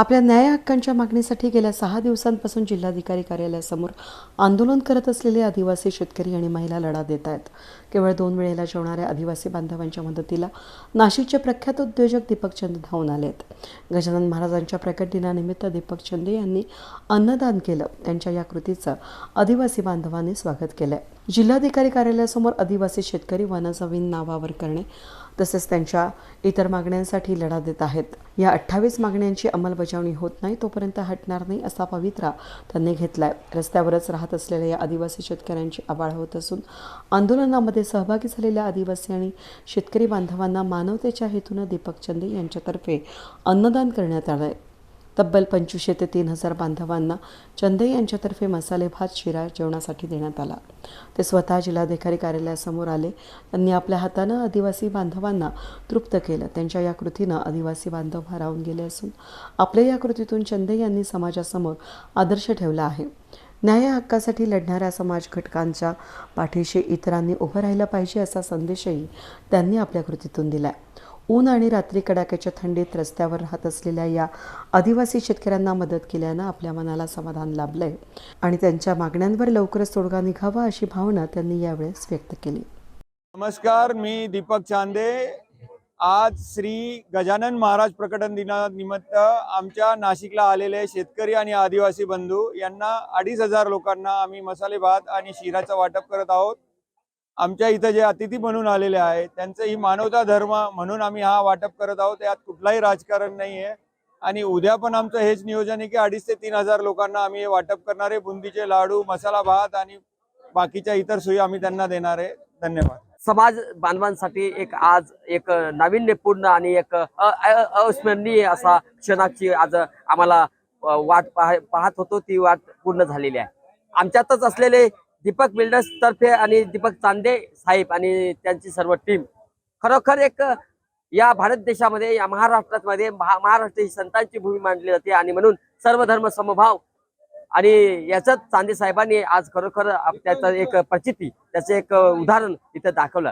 आपल्या न्याय हक्कांच्या मागणीसाठी गेल्या सहा दिवसांपासून जिल्हाधिकारी कार्यालयासमोर आंदोलन करत असलेले आदिवासी शेतकरी आणि महिला लढा देत आहेत. केवळ दोन वेळेला जेवणाऱ्या आदिवासी बांधवांच्या मदतीला नाशिकचे प्रख्यात उद्योजक दीपक चंद धावून आहेत गजानन महाराजांच्या प्रकट दिनानिमित्त दीपक चंदे यांनी अन्नदान केलं. त्यांच्या या कृतीचं आदिवासी बांधवांनी स्वागत केलंय. जिल्हाधिकारी कार्यालयासमोर आदिवासी शेतकरी वनजमीन नावावर करणे तसेच त्यांच्या इतर मागण्यांसाठी लढा देत आहेत. या अठ्ठावीस मागण्यांची अंमलबजावणी होत नाही तोपर्यंत हटणार नाही असा पवित्रा त्यांनी घेतलाय. रस्त्यावरच राहत असलेल्या या आदिवासी शेतकऱ्यांची आबाळ होत असून आंदोलनामध्ये सहभागी झालेल्या आदिवासी आणि शेतकरी बांधवांना मानवतेच्या हेतूनं दीपक चंदे यांच्यातर्फे अन्नदान करण्यात आलं आहे तब्बल पंचवीसशे ते तीन हजार बांधवांना चंदे यांच्यातर्फे मसाले भात शिरा जेवणासाठी देण्यात आला. ते स्वतः जिल्हाधिकारी कार्यालयासमोर आले. त्यांनी आपल्या हातानं आदिवासी बांधवांना तृप्त केलं. त्यांच्या या कृतीनं आदिवासी बांधव भारावून गेले असून आपल्या या कृतीतून चंदे यांनी समाजासमोर आदर्श ठेवला आहे. न्याय हक्कासाठी लढणाऱ्या समाज घटकांच्या पाठीशी इतरांनी उभं राहिलं पाहिजे असा संदेशही त्यांनी आपल्या कृतीतून दिलाय. ऊन आणि रात्री कडाक्याच्या थंडीत रस्त्यावर राहत असलेल्या या आदिवासी शेतकऱ्यांना मदत केल्यानं आपल्या मनाला समाधान लाभलंय आणि त्यांच्या मागण्यांवर लवकरच तोडगा निघावा अशी भावना त्यांनी यावेळेस व्यक्त केली. नमस्कार मी दीपक चांदे. आज श्री गजानन महाराज प्रकटन दिनानिमित्त आमच्या नाशिकला आलेले शेतकरी आणि आदिवासी बंधू यांना अडीच हजार लोकांना आम्ही मसाले भात आणि शिराचं वाटप करत आहोत. आमच्या इथं जे अतिथी म्हणून आलेले आहेत त्यांचं ही मानवता धर्म म्हणून आम्ही हा वाटप करत आहोत. यात कुठलाही राजकारण नाही आहे आणि उद्या पण आमचं हेच नियोजन आहे की अडीच ते तीन हजार लोकांना आम्ही हे वाटप करणार आहे बुंदीचे लाडू मसाला भात आणि बाकीच्या इतर सोयी आम्ही त्यांना देणार आहे. धन्यवाद. समाज बांधवांसाठी एक आज एक नाविन्यपूर्ण आणि एक अस्मरणीय अविस्मरणीय असा क्षणाची आज आम्हाला वाट पाह- पाहत होतो. ती वाट पूर्ण झालेली आहे. आमच्यातच असलेले दीपक बिल्डर्स तर्फे आणि दीपक चांदे साहेब आणि त्यांची सर्व टीम खरोखर एक या भारत देशामध्ये या महाराष्ट्रामध्ये महाराष्ट्र ही संतांची भूमी मानली जाते आणि म्हणून सर्व धर्म समभाव आणि याच चांदे साहेबांनी आज खरोखर त्याचं एक प्रचिती त्याचं एक उदाहरण इथं दाखवलं.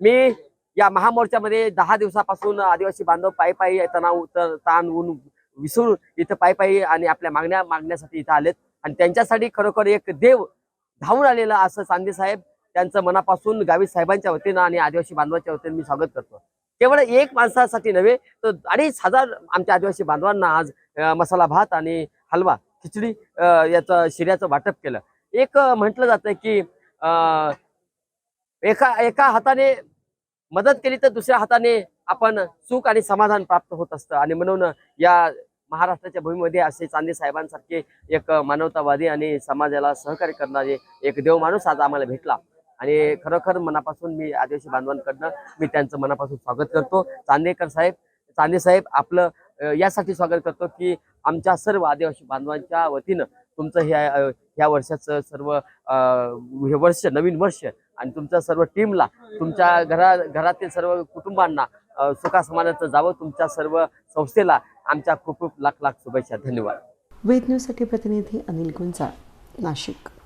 मी या महामोर्चामध्ये दहा दिवसापासून आदिवासी बांधव पायी पायी तणाव ताण ऊन विसरून इथं पायी पायी आणि आपल्या मागण्या मागण्यासाठी इथं आलेत. आणि त्यांच्यासाठी खरोखर एक देव धावून आलेला असं चांदे साहेब त्यांचं मनापासून गावी साहेबांच्या वतीनं आणि आदिवासी बांधवांच्या वतीनं मी स्वागत करतो. केवळ एक माणसासाठी नव्हे तर अडीच हजार आमच्या आदिवासी बांधवांना आज मसाला भात आणि हलवा खिचडी याचं शिऱ्याचं वाटप केलं. एक म्हटलं जातं की अं, एका एका हाताने मदत केली तर दुसऱ्या हाताने आपण सुख आणि समाधान प्राप्त होत असतं. आणि म्हणून या महाराष्ट्राच्या भूमीमध्ये असे चांदे साहेबांसारखे एक मानवतावादी आणि समाजाला सहकार्य करणारे एक देव माणूस आज आम्हाला भेटला. आणि खरोखर मनापासून मी आदिवासी बांधवांकडनं मी त्यांचं मनापासून स्वागत करतो. चांदेकर साहेब चांदे साहेब आपलं यासाठी स्वागत करतो की आमच्या सर्व आदिवासी बांधवांच्या वतीनं तुमचं ह्या ह्या वर्षाचं सर्व अं, हे वर्ष नवीन वर्ष आणि तुमच्या सर्व टीमला तुमच्या घरा घरातील सर्व कुटुंबांना सुखा सुखासमानाचं जावं तुमच्या सर्व संस्थेला आमच्या खूप खूप लाख लाख शुभेच्छा. धन्यवाद. वेद न्यूजसाठी प्रतिनिधी अनिल गुंजाळ नाशिक.